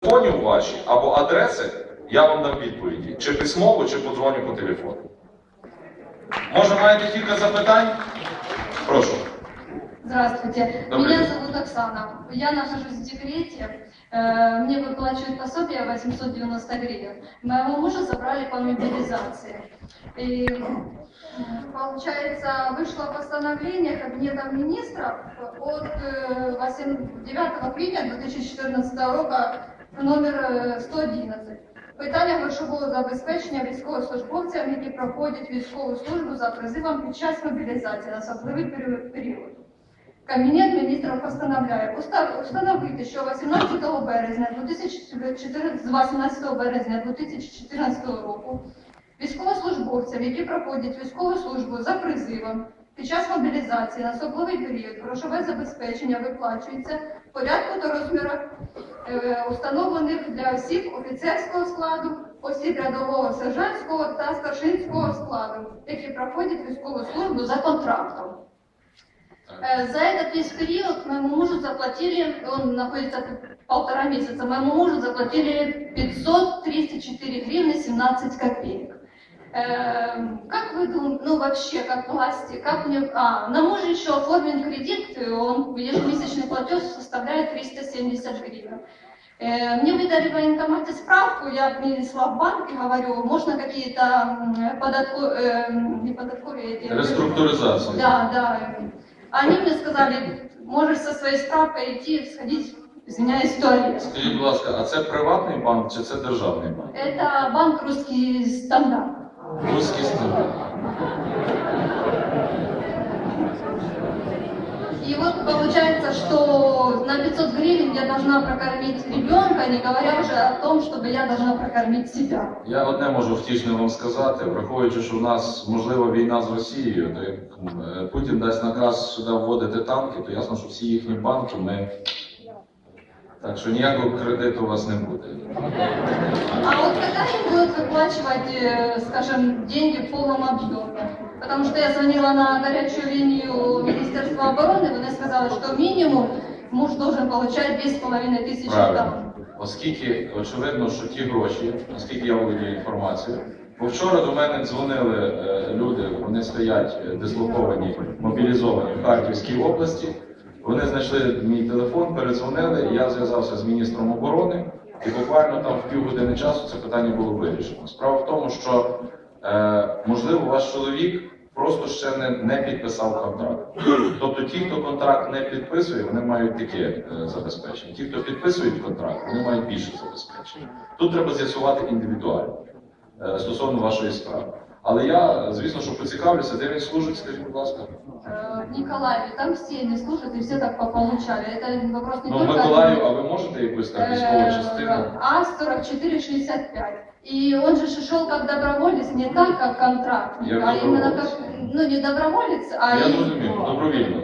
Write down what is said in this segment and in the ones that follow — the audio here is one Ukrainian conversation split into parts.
телефонів ваші або адреси, я вам дам відповіді. Чи письмово, чи подзвоню по телефону. Може, маєте кілька запитань? Прошу. Здравствуйте, Добрый меня день. зовут Оксана. Я нахожусь в декрете. Э, Мне выплачивают пособие 890 гривен. Моего мужа забрали по мобилизации. И м, получается, вышло постановление Кабинета министров от э, 8 9 апреля 2014 року номер е, 111. Питання грошового забезпечення військовослужбовцям, які проходять військову службу за призивом під час мобілізації на особливий період-. Кабінет міністрів постановляє установити, що 18 березня 2014, з 18 березня 2014 року військовослужбовцям, які проходять військову службу за призивом під час мобілізації на особливий період, грошове забезпечення виплачується в порядку та розмірах, е, установлених для осіб офіцерського складу, осіб рядового сержантського та старшинського складу, які проходять військову службу за контрактом. Э, За этот весь период моему мужу заплатили, он находится тут полтора месяца, моему мужу заплатили 534 гривны 17 копеек. Эм, Как вы думаете, ну вообще, как власти, как мне... А, на мужа еще оформлен кредит, э, он ежемесячный платеж составляет 370 гривен. Э, Мне выдали в военкомате справку, я принесла в банк и говорю, можно какие-то м, податко... э, не податковые... Реструктуризація. да, да. Они мне сказали, можешь со своей справкой идти, сходить, извиняюсь, туалет. Скажіть, будь ласка, а це приватний банк чи це державний банк? Это банк «Русский стандарт». Руський стандарт. И вот получается, что на 500 гривен я должна прокормить ребенка, не говоря уже о том, чтобы я должна прокормить себя. Я одне можу втішно вам сказати, враховуючи, що в нас можлива війна з Росією, то як е, Путін дасть наказ сюди вводити танки, то ясно, що всі їхні банки ми. Так що ніякого кредиту у вас не буде. А вот когда им будут выплачивать, э, скажем, деньги в полном объеме? Потому что я звонила на горячую линию Министерства обороны, вони сказали, что минимум муж должен получать 2,5 тысячи Правильно. там. Оскільки очевидно, що ті гроші, наскільки я володію інформацією, бо вчора до мене дзвонили е, люди, вони стоять е, дислоковані, мобілізовані в Харківській області. Вони знайшли мій телефон, передзвонили, я зв'язався з міністром оборони, і буквально там в півгодини часу це питання було вирішено. Справа в тому, що е, можливо ваш чоловік просто ще не, не підписав контракт. Тобто ті, хто контракт не підписує, вони мають таке е, забезпечення. Ті, хто підписують контракт, вони мають більше забезпечення. Тут треба з'ясувати індивідуально е, стосовно вашої справи. Але я, звісно, що поцікавлюся, де він служить, скажіть, будь ласка. Э, В Николаеве, там все не служат и все так получали. Это вопрос не Ну, в только... Миколаїв, а ви можете якусь там військову Э, частину? А-4465. И он же шел как доброволец, не так, как контрактник, Я а именно доброволец. как, ну не доброволец, а Я и- зрозумів, добровільно.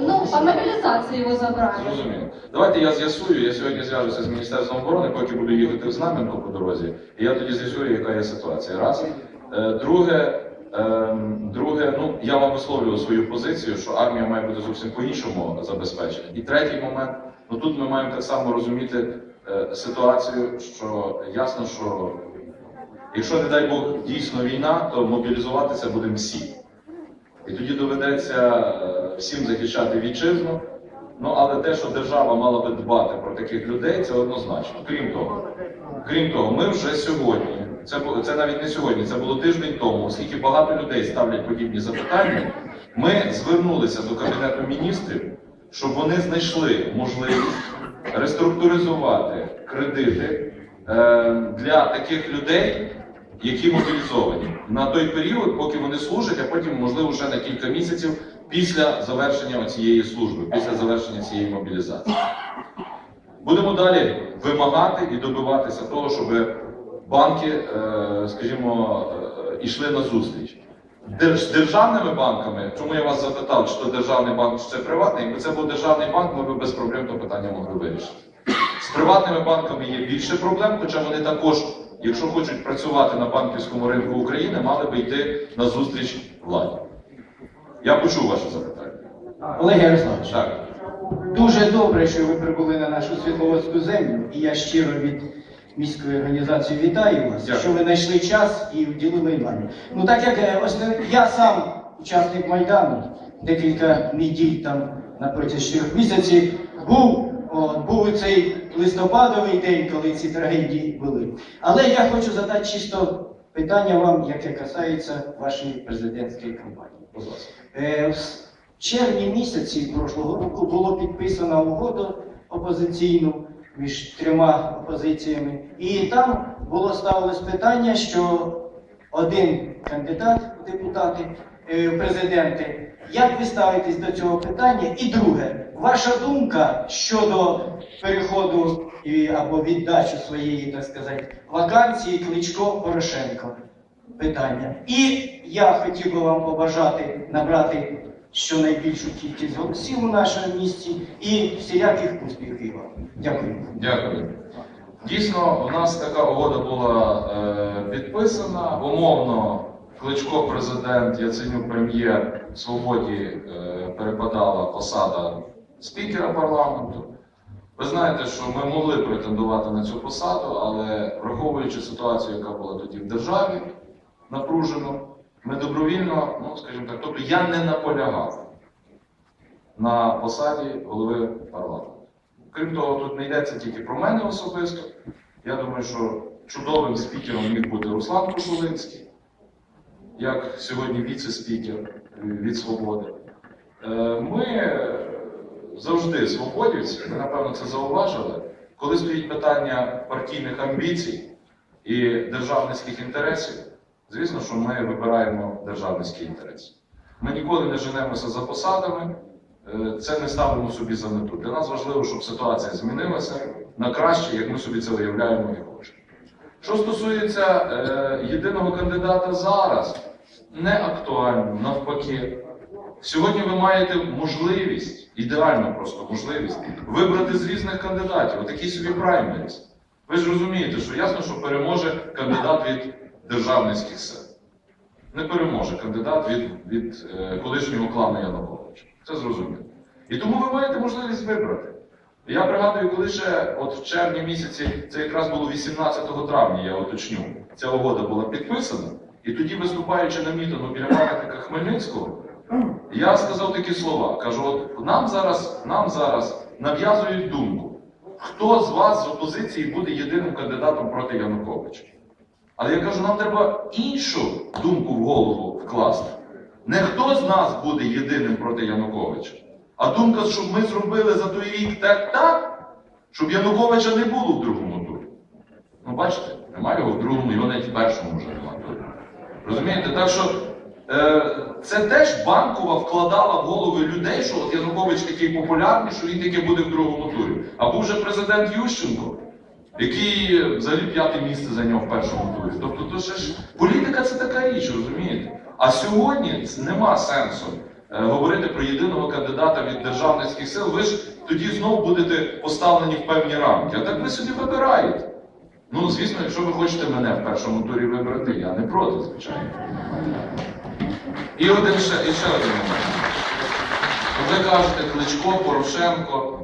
ну, по мобилизации его забрали. Зрозуміло. Давайте я з'ясую. Я сьогодні зв'яжуся з Міністерством оборони, поки буду їхати в Знам'янку по дорозі, і я тоді з'ясую, яка є ситуація. Раз. Е, Друге, ем, друге, ну я вам висловлював свою позицію, що армія має бути зовсім по-іншому забезпечена. І третій момент, ну тут ми маємо так само розуміти е, ситуацію, що ясно, що якщо, не дай Бог, дійсно війна, то мобілізуватися будемо всі. І тоді доведеться е, всім захищати вітчизну. Ну але те, що держава мала би дбати про таких людей, це однозначно. Крім того, крім того, ми вже сьогодні, це це навіть не сьогодні, це було тиждень тому, оскільки багато людей ставлять подібні запитання. Ми звернулися до кабінету міністрів, щоб вони знайшли можливість реструктуризувати кредити е, для таких людей, які мобілізовані на той період, поки вони служать, а потім, можливо, вже на кілька місяців після завершення цієї служби, після завершення цієї мобілізації. Будемо далі вимагати і добиватися того, щоб банки, е, скажімо, е, йшли на зустріч. З державними банками, чому я вас запитав, чи то державний банк, чи це приватний, якби це був державний банк, ми б без проблем то питання могли вирішити. З приватними банками є більше проблем, хоча вони також, якщо хочуть працювати на банківському ринку України, мали би йти на зустріч владі. Я почув ваше запитання. Олег Ярославович, Дуже добре, що ви прибули на нашу світловодську землю, і я щиро від міської організації вітаю вас, Дякую. що ви знайшли час і вділили мене. Ну так як е, основ... я сам учасник Майдану, декілька неділь там на протязі чотирьох місяців був, от, був цей листопадовий день, коли ці трагедії були. Але я хочу задати чисто питання вам, яке касається вашої президентської кампанії. Будь ласка. Е, В червні місяці прошлого року було підписано угоду опозиційну між трьома опозиціями, і там було ставилось питання, що один кандидат в депутати, е, президенти. Як ви ставитесь до цього питання? І друге, ваша думка щодо переходу або віддачі своєї, так сказати, вакансії Кличко Порошенко? Питання. І я хотів би вам побажати набрати щонайбільшу кількість голосів у нашому місті і всіляких успіхів. Дякую. Дякую. Дійсно, у нас така угода була е, підписана. Умовно, Кличко президент, Яценюк прем'єр, Свободі е, перепадала посада спікера парламенту. Ви знаєте, що ми могли претендувати на цю посаду, але враховуючи ситуацію, яка була тоді в державі, напружено, ми добровільно, ну скажімо так, тобто я не наполягав на посаді голови парламенту. Крім того, тут не йдеться тільки про мене особисто. Я думаю, що чудовим спікером міг бути Руслан Кошулинський, як сьогодні віце-спікер від свободи. Е, Ми завжди свободівці, ви напевно це зауважили, коли стоїть питання партійних амбіцій і державницьких інтересів, звісно, що ми вибираємо державницькі інтереси. Ми ніколи не женемося за посадами, е, це не ставимо собі за мету. Для нас важливо, щоб ситуація змінилася на краще, як ми собі це уявляємо і хочемо. Що стосується е, єдиного кандидата зараз, не актуально, навпаки. Сьогодні ви маєте можливість, ідеальну просто можливість, вибрати з різних кандидатів, отакий собі праймеріс. Ви ж розумієте, що ясно, що переможе кандидат від державницьких сил. Не переможе кандидат від, від е, колишнього клану Януковича. Це зрозуміло. І тому ви маєте можливість вибрати. Я пригадую, коли ще от в червні місяці, це якраз було 18 травня, я уточню, ця угода була підписана. І тоді, виступаючи на мітингу біля пам'ятника Хмельницького, я сказав такі слова. Кажу, от нам зараз, нам зараз нав'язують думку, хто з вас з опозиції буде єдиним кандидатом проти Януковича. Але я кажу, нам треба іншу думку в голову вкласти. Не хто з нас буде єдиним проти Януковича, а думка, щоб ми зробили за той рік так, так, щоб Януковича не було в другому турі. Ну, бачите, немає його в другому, його навіть в першому вже немає. Розумієте? Так що е, це теж банкова вкладала в голови людей, що от Янукович такий популярний, що він таки буде в другому турі. А був вже президент Ющенко, який взагалі п'яте місце зайняв в першому турі. Тобто, то ж політика це така річ, розумієте? А сьогодні нема сенсу е, говорити про єдиного кандидата від державницьких сил. Ви ж тоді знову будете поставлені в певні рамки. А так ви собі вибираєте. Ну, звісно, якщо ви хочете мене в першому турі вибрати, я не проти, звичайно. І один ще, і ще один момент. Ви кажете Кличко, Порошенко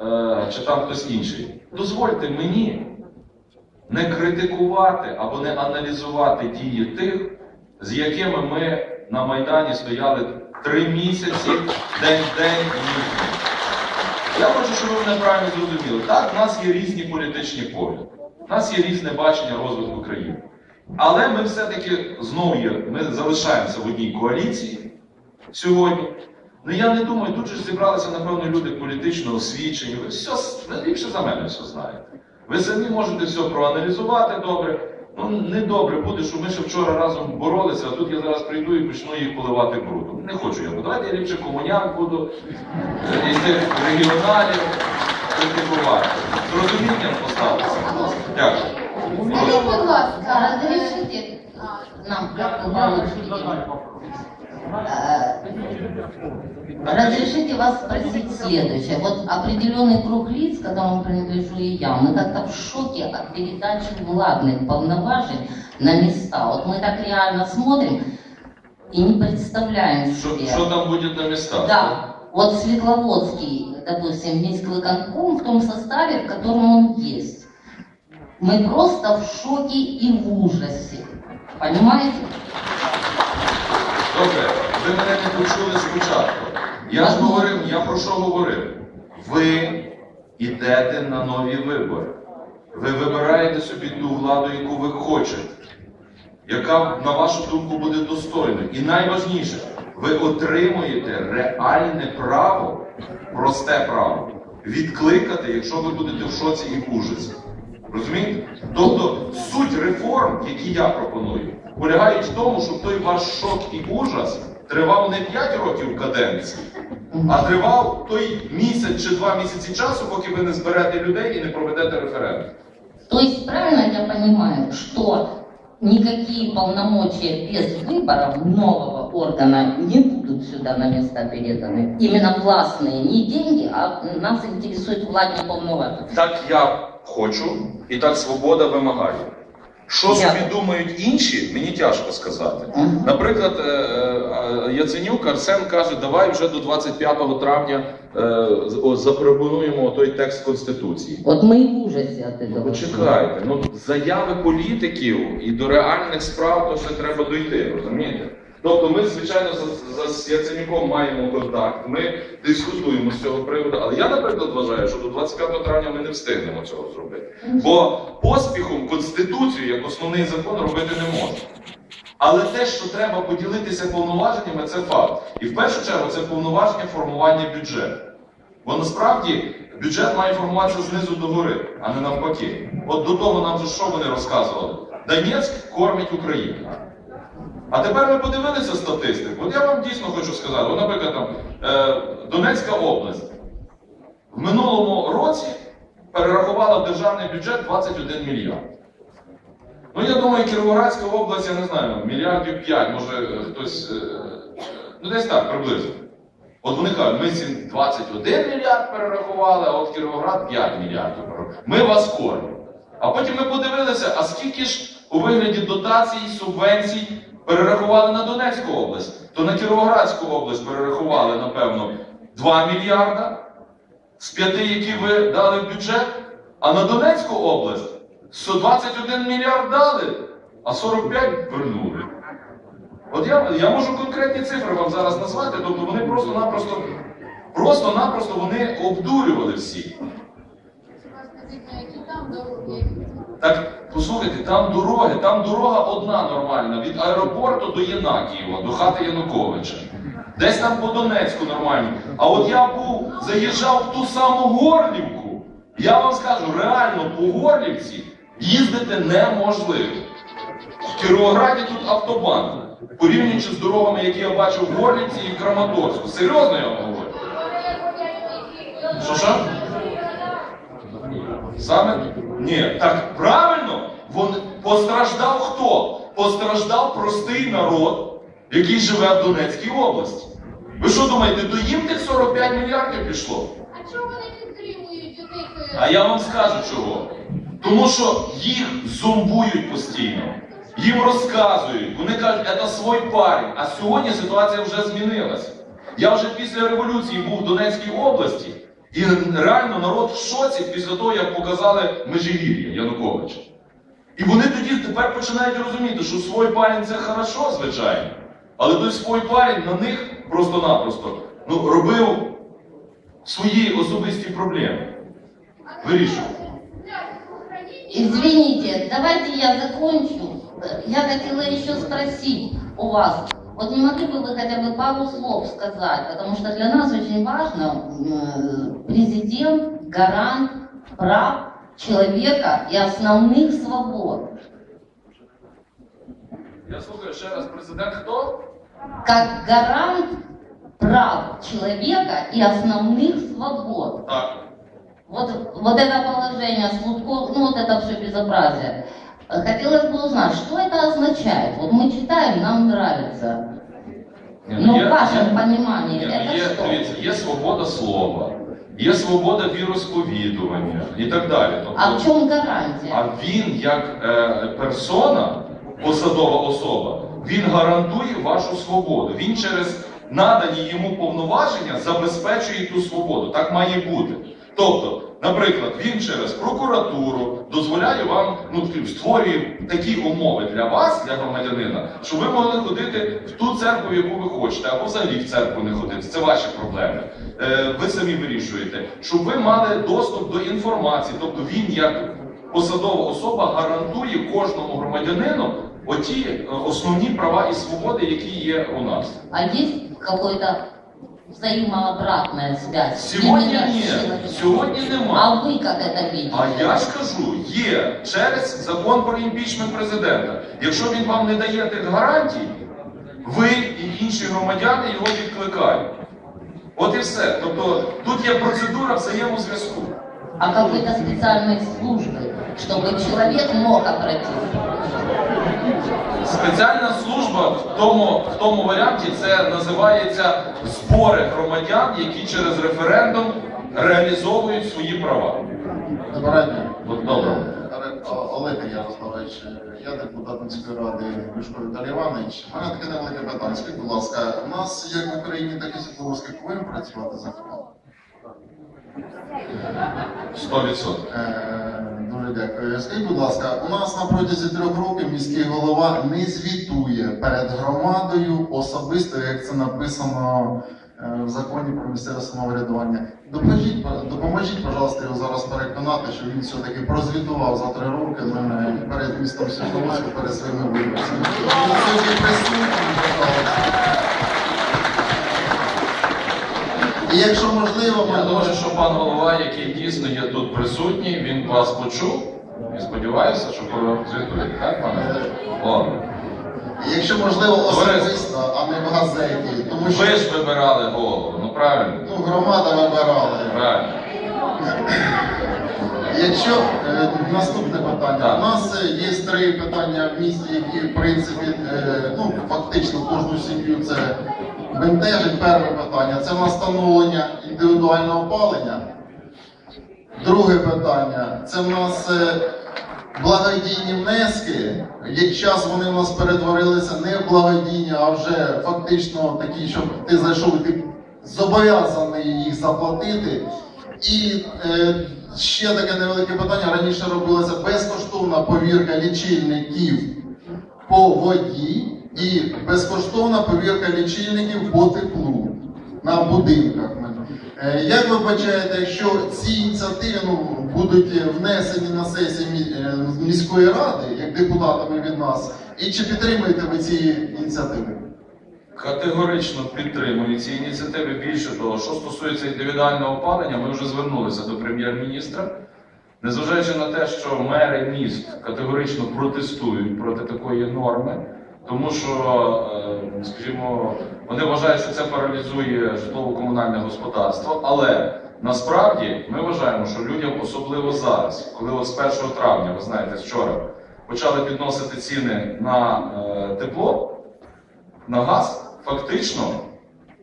е, чи там хтось інший. Дозвольте мені не критикувати або не аналізувати дії тих, з якими ми на Майдані стояли три місяці, день в день і ніч. Я хочу, щоб ви мене правильно зрозуміли. Так, в нас є різні політичні погляди, в нас є різне бачення розвитку країни. Але ми все-таки знову є, ми залишаємося в одній коаліції сьогодні. Ну я не думаю, тут же ж зібралися, напевно, люди політично освічені. Ви все ви ліпше за мене все знаєте. Ви самі можете все проаналізувати добре. Ну, не добре буде, що ми ще вчора разом боролися, а тут я зараз прийду і почну їх поливати брудом. Не хочу я. Давайте я ліпше комуняк буду, е, із тих регіоналів критикувати. З розумінням поставитися. Дякую. Скажіть, будь ласка, нам как-то улучшить Э, Разрешите вас спросить следующее. Вот определенный круг лиц, к которому принадлежу и я, мы как-то в шоке от передачи владных полноважий на места. Вот мы так реально смотрим и не представляем себе. що там буде на містах? Да, вот Светловодский, допустим, міськвиконком в том составе, в котором он есть. Мы просто в шоке и в ужасе. Понимаете? Добре, ви мене не почули спочатку. Я ж говорив, я про що говорив? Ви йдете на нові вибори. Ви вибираєте собі ту владу, яку ви хочете, яка, на вашу думку, буде достойною. І найважніше, ви отримуєте реальне право, просте право, відкликати, якщо ви будете в шоці і в ужасі. Розумієте? Тобто суть реформ, які я пропоную, полягають в тому, щоб той ваш шок і ужас тривав не 5 років каденції, а тривав той місяць чи два місяці часу, поки ви не зберете людей і не проведете референдум. То есть правильно я понимаю, что никакие полномочия без выборов нового органа не будут сюда на места переданы? Именно властные, не деньги, а нас интересует владні повноваження. Так я хочу, і так свобода вимагає. Що собі думають інші, мені тяжко сказати. Наприклад, е, е, Яценюк Арсен каже, давай вже до 25 травня е, запропонуємо той текст Конституції. От ми і дуже сяти до чекайте. Почекайте, ну заяви політиків і до реальних справ то ще треба дойти, розумієте? Тобто ми, звичайно, за, за з Яценюком маємо контакт, ми дискутуємо з цього приводу, але я, наприклад, вважаю, що до 25 травня ми не встигнемо цього зробити. Бо поспіхом Конституцію як основний закон робити не можна. Але те, що треба поділитися повноваженнями, це факт. І в першу чергу це повноваження формування бюджету. Бо насправді бюджет має формуватися знизу до гори, а не навпаки. От до того нам же що вони розказували? Донецьк кормить Україну. А тепер ми подивилися статистику. От я вам дійсно хочу сказати, наприклад, там, е, Донецька область в минулому році перерахувала в державний бюджет 21 мільярд. Ну, я думаю, Кіровоградська область, я не знаю, мільярдів 5, може е, хтось. е, ну, десь так, приблизно. От вони кажуть, ми ці 21 мільярд перерахували, а от Кіровоград 5 мільярдів перерахував. Ми вас кормимо. А потім ми подивилися, а скільки ж у вигляді дотацій, субвенцій перерахували на Донецьку область, то на Кіровоградську область перерахували, напевно, 2 мільярда з 5, які ви дали в бюджет, а на Донецьку область 121 мільярд дали, а 45 вернули. От я, я можу конкретні цифри вам зараз назвати, тобто вони просто-напросто, просто-напросто вони обдурювали всіх. Так, послухайте, там дороги, там дорога одна нормальна, від аеропорту до Єнакієва, до хати Януковича. Десь там по Донецьку нормально. А от я був, заїжджав в ту саму Горлівку. Я вам скажу, реально по Горлівці їздити неможливо. В Кіровограді тут автобан. Порівнюючи з дорогами, які я бачив в Горлівці і в Краматорську. Серйозно я вам говорю? Що що? Саме? Ні, так правильно, вон, постраждав хто? Постраждав простий народ, який живе в Донецькій області. Ви що думаєте, то їм тих 45 мільярдів пішло? А чого вони підтримують у тих? е, А я вам скажу чого. Тому що їх зомбують постійно. Їм розказують. Вони кажуть, це свій парень. А сьогодні ситуація вже змінилася. Я вже після революції був в Донецькій області, і реально народ в шоці після того, як показали Межигір'я Януковича. І вони тоді тепер починають розуміти, що свій парень це хорошо, звичайно. Але той свій парень на них просто-напросто ну, робив свої особисті проблеми. Вирішував. Извините, давайте я закончу. Я хотела еще спросить у вас, вот не могли бы вы хотя бы пару слов сказать, потому что для нас очень важно, м, президент гарант прав человека и основных свобод. Я слухаю ще раз, президент хто? Как гарант прав человека и основных свобод. Так. Вот, вот это положение Слуцкого, ну вот это все безобразие. Э, Хотелось бы узнать, что это означает. Вот мы читаем, нам нравится. Ні, Ну, є- в вашем є- понимании, ні, ну, это є, что? дивіться, є свобода слова, Є свобода віросповідування і так далі. Тобто, А в чому гарантія? а він як е, персона, посадова особа, він гарантує вашу свободу. Він через надані йому повноваження забезпечує ту свободу. Так має бути. Тобто, наприклад, він через прокуратуру дозволяє вам, ну створює такі умови для вас, для громадянина, що ви могли ходити в ту церкву, яку ви хочете, або взагалі в церкву не ходити. Це ваші проблеми. Е, ви самі вирішуєте, щоб ви мали доступ до інформації, тобто він як посадова особа гарантує кожному громадянину оті е, основні права і свободи, які є у нас. А есть какой-то взаимообратная связь? Сьогодні Именно ні, с человеком? сьогодні А немає. вы как это видите? А я ж кажу, є через закон про імпічмент президента. Якщо він вам не дає тих гарантій, ви і інші громадяни його відкликають. От і все. Тобто тут є процедура взаємозв'язку. А какой-то специальной службы, чтобы человек мог обратиться? Спеціальна служба в тому, в тому варіанті це називається збори громадян, які через референдум реалізовують свої права. Добре. Олег Ярославович, я депутат міської ради Глушко Віталій Іванович. У мене таке невелике питання. Скажіть, будь ласка, у нас як в Україні, так і Світловський повинен працювати закон? 100%. Е, Дуже дякую. Скажіть, будь ласка, у нас на протязі трьох років міський голова не звітує перед громадою особисто, як це написано е, в законі про місцеве самоврядування. Допоможіть, допоможіть, пожалуйста, його зараз переконати, що він все-таки прозвітував за три роки мене перед містом Світловодську, перед своїми виборцями. Він сьогодні присутній, пожалуйста. І якщо можливо, Я можливо, думаю, що пан голова, який дійсно є тут присутній, він вас почув. І сподіваюся, що звітує. Так, пане? О, Якщо можливо особисто, а не в газеті, тому що ви ж вибирали голову, ну правильно? ну, громада вибирала. Правильно. Якщо е, наступне питання, Так. у нас е, є три питання в місті, які в принципі е, ну фактично кожну сім'ю це бентежить. Перше питання це в нас встановлення індивідуального опалення. Друге питання це в нас е, благодійні внески. Як час вони в нас перетворилися не в благодійні, а вже фактично такі, щоб ти зайшов ти зобов'язаний їх заплатити. І е, ще таке невелике питання. Раніше робилася безкоштовна повірка лічильників по воді і безкоштовна повірка лічильників по теплу на будинках. Е, Як ви бачаєте, якщо ці ініціативи ну, будуть внесені на сесії е, міської ради, як депутатами від нас, і чи підтримуєте ви ці ініціативи? Категорично підтримую ці ініціативи. Більше того, що стосується індивідуального опалення, ми вже звернулися до прем'єр-міністра. Незважаючи на те, що мери міст категорично протестують проти такої норми, тому що, е, скажімо, вони вважають, що це паралізує житлово-комунальне господарство. Але насправді ми вважаємо, що людям, особливо зараз, коли з 1 травня, ви знаєте, вчора почали підносити ціни на е, тепло на газ, фактично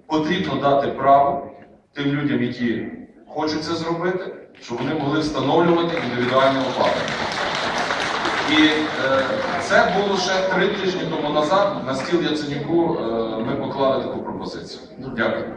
потрібно дати право тим людям, які хочуть це зробити, щоб вони могли встановлювати індивідуальне опалення. І е, це було ще три тижні тому назад. На стіл Яценюку е, ми поклали таку пропозицію. Дякую.